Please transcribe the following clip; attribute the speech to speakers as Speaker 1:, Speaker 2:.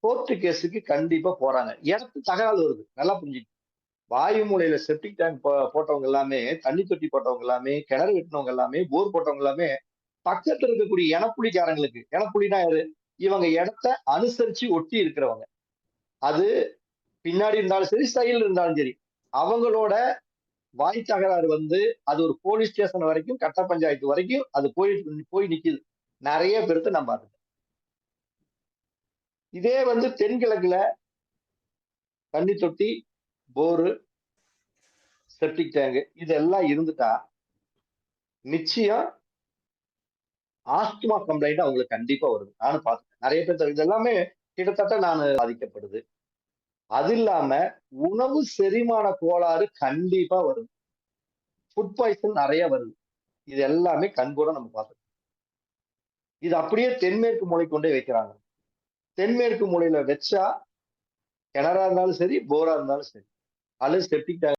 Speaker 1: Court கேஸுக்கு கண்டிப்பா போறாங்க. இடத்து தகராறு வருது. நல்லா புரிஞ்சுக்கங்க. வாயு மூலையில செப்டிக் டேங்க் போட்டவங்க எல்லாமே, தண்ணி தொட்டி போட்டவங்க எல்லாமே, கிணறு வெட்டினவங்க எல்லாமே, போர் போட்டவங்க எல்லாமே, பக்கத்துல இருக்கக்கூடிய இனப்புலிக்காரங்களுக்கு இனப்புலின்னா யாரு? இவங்க இடத்த அனுசரிச்சு ஒட்டி இருக்கிறவங்க. அது பின்னாடி இருந்தாலும் சரி, சைல் இருந்தாலும் சரி. அவங்களோட வாய் தகராறு வந்து, அது ஒரு போலீஸ் ஸ்டேஷன் வரைக்கும், கட்ட பஞ்சாயத்து வரைக்கும் அது போய் போய் நிக்குது. நிறைய பேருக்கு நம்ம இதே வந்து தென்கிழக்குல தண்ணி தொட்டி, போரு, செப்டிக் டேங்கு இதெல்லாம் இருந்துட்டா நிச்சயம் ஆஸ்துமா கம்ப்ளைண்ட் அவங்களுக்கு கண்டிப்பா வருது. நானும் பார்த்தேன் நிறைய பேர் இது எல்லாமே கிட்டத்தட்ட நானு பாதிக்கப்படுது. அது இல்லாம உணவு செரிமான கோளாறு கண்டிப்பா வருது. ஃபுட் பாய்சன் நிறைய வருது. இது எல்லாமே கண்கூட நம்ம பார்த்துட்டோம். இது அப்படியே தென்மேற்கு மூளை கொண்டே வைக்கிறாங்க. தென்மேற்கு மூலையில வச்சா, கிணறா இருந்தாலும் சரி, போரா இருந்தாலும் சரி. அல்லது செப்டிக்